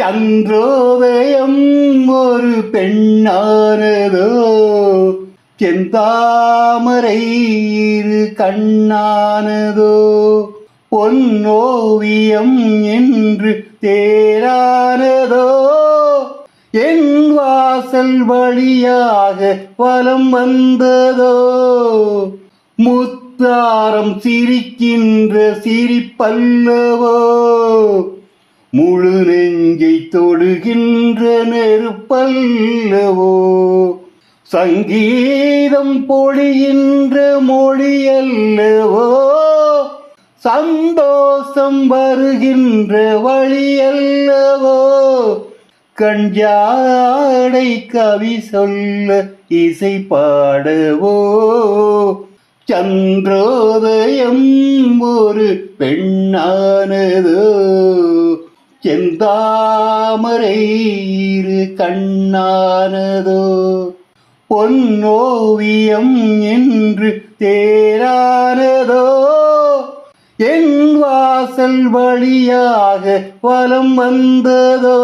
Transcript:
சந்திரோதயம் ஒரு பெண்ணானதோ? செந்தாமரை இரு கண்ணானதோ? பொன்னோவியம் என்று தேரானதோ? என் வாசல் வழியாக வலம் வந்ததோ? முத்தாரம் சிரிக்கின்ற சிரிப்பல்லவோ? முழு நெஞ்சை தொடுகின்ற நெருப்பல்லவோ? சங்கீதம் பொழிகின்ற மொழியல்லவோ? சந்தோஷம் வருகின்ற வழியல்லவோ? கஞ்சாடை கவி சொல்ல இசை பாடவோ? சந்திரோதயம் ஒரு பெண்ணானதோ? செந்தாமரை இரு கண்ணானதோ பொன்னோவியம் என்று தேரானதோ என் வாசல் வழியாக வலம் வந்ததோ